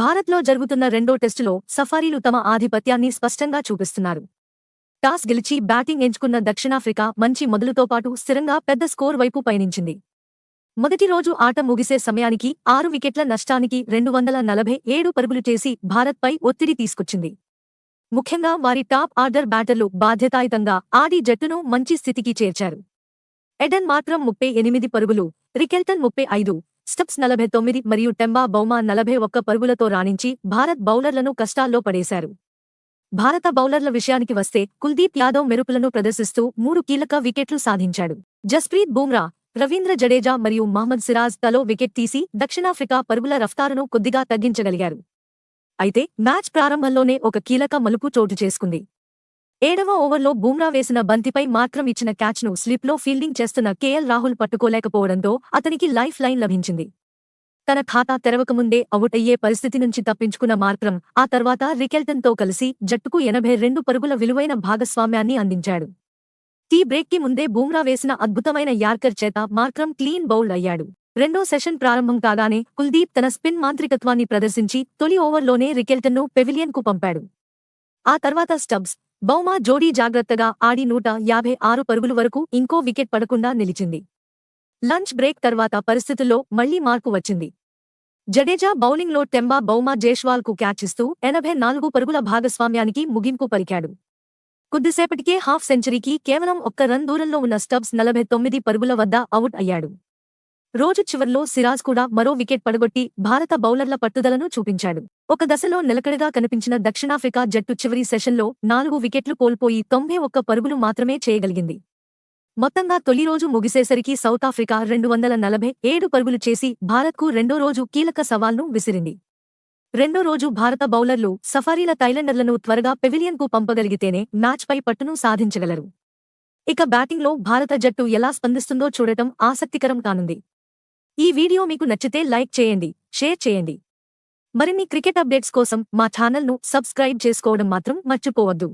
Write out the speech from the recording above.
భారత్లో జరుగుతున్న రెండో టెస్టులో సఫారీలు తమ ఆధిపత్యాన్ని స్పష్టంగా చూపిస్తున్నారు. టాస్ గెలిచి బ్యాటింగ్ ఎంచుకున్న దక్షిణాఫ్రికా మంచి మొదలుతో పాటు స్థిరంగా పెద్ద స్కోర్ వైపు పయనించింది. మొదటి రోజు ఆట ముగిసే సమయానికి ఆరు వికెట్ల నష్టానికి రెండు వందల నలభై ఏడు పరుగులు చేసి భారత్పై ఒత్తిడి తీసుకొచ్చింది. ముఖ్యంగా వారి టాప్ ఆర్డర్ బ్యాటర్లు బాధ్యతాయుతంగా ఆడి జట్టును మంచి స్థితికి చేర్చారు. ఎడన్ మాత్రం ముప్పై ఎనిమిది పరుగులు రికెల్టన్ ముప్పై ఐదు స్టప్స్ నలభై తొమ్మిది మరియు టెంబా బౌమా నలభై ఒక్క పరుగులతో రాణించి భారత్ బౌలర్లను కష్టాల్లో పడేశారు. భారత బౌలర్ల విషయానికి వస్తే కుల్దీప్ యాదవ్ మెరుపులను ప్రదర్శిస్తూ మూడు కీలక వికెట్లు సాధించాడు. జస్ప్రీత్ బూమ్రా రవీంద్ర జడేజా మరియు మహ్మద్ సిరాజ్ తలో వికెట్ తీసి దక్షిణాఫ్రికా పరుగుల రఫ్తారును కొద్దిగా తగ్గించగలిగారు. అయితే మ్యాచ్ ప్రారంభంలోనే ఒక కీలక మలుపు చోటు చేసుకుంది. ఏడవ ఓవర్లో బూమ్రా వేసిన బంతిపై మాత్రం ఇచ్చిన క్యాచ్ను స్లిప్లో ఫీల్డింగ్ చేస్తున్న కేఎల్ రాహుల్ పట్టుకోలేకపోవడంతో అతనికి లైఫ్ లైన్ లభించింది. తన ఖాతా తెరవకముందే అవుట్ అయ్యే పరిస్థితి నుంచి తప్పించుకున్న మాత్రం ఆ తర్వాత రికెల్టన్తో కలిసి జట్టుకు ఎనభై రెండు పరుగుల విలువైన భాగస్వామ్యాన్ని అందించాడు. టీ బ్రేక్కి ముందే బూమ్రా వేసిన అద్భుతమైన యార్కర్ చేత మార్క్రమ్ క్లీన్ బౌల్డ్ అయ్యాడు. రెండో సెషన్ ప్రారంభం కాగానే కుల్దీప్ తన స్పిన్ మాంత్రికత్వాన్ని ప్రదర్శించి తొలి ఓవర్లోనే రికెల్టన్ను పెవిలియన్కు పంపాడు. ఆ తర్వాత స్టబ్స్ బౌమా జోడీ జాగ్రత్తగా ఆడి నూట యాభై ఆరు పరుగులు వరకు ఇంకో వికెట్ పడకుండా నిలిచింది. లంచ్ బ్రేక్ తర్వాత పరిస్థితుల్లో మళ్ళీ మార్పు వచ్చింది. జడేజా బౌలింగ్లో టెంబా బౌమా జైష్వాల్కు క్యాచ్ ఇస్తూ ఎనభై నాలుగు పరుగుల భాగస్వామ్యానికి ముగింపు పలికాడు. కొద్దిసేపటికే హాఫ్ సెంచరీకి కేవలం ఒక్క రన్ దూరంలో ఉన్న స్టబ్స్ నలభై తొమ్మిది పరుగుల వద్ద అవుట్ అయ్యాడు. రోజు చివర్లో సిరాజ్ కూడా మరో వికెట్ పడగొట్టి భారత బౌలర్ల పట్టుదలను చూపించాడు. ఒక దశలో నిలకడగా కనిపించిన దక్షిణాఫ్రికా జట్టు చివరి సెషన్లో నాలుగు వికెట్లు కోల్పోయి తొంభై ఒక్క పరుగులు మాత్రమే చేయగలిగింది. మొత్తంగా తొలి రోజు ముగిసేసరికి సౌతాఫ్రికా రెండు వందల నలభై ఏడు పరుగులు చేసి భారత్కు రెండో రోజు కీలక సవాల్ను విసిరింది. రెండో రోజు భారత బౌలర్లు సఫారీల థైలాండర్లను త్వరగా పెవిలియన్కు పంపగలిగితేనే మ్యాచ్పై పట్టును సాధించగలరు. ఇక బ్యాటింగ్లో భారత జట్టు ఎలా స్పందిస్తుందో చూడటం ఆసక్తికరం కానుంది. ఈ వీడియో మీకు నచ్చితే లైక్ చేయండి షేర్ చేయండి. మరిన్ని క్రికెట్ అప్డేట్స్ కోసం మా ఛానల్ను సబ్స్క్రైబ్ చేసుకోవడం మాత్రం మర్చిపోవద్దు.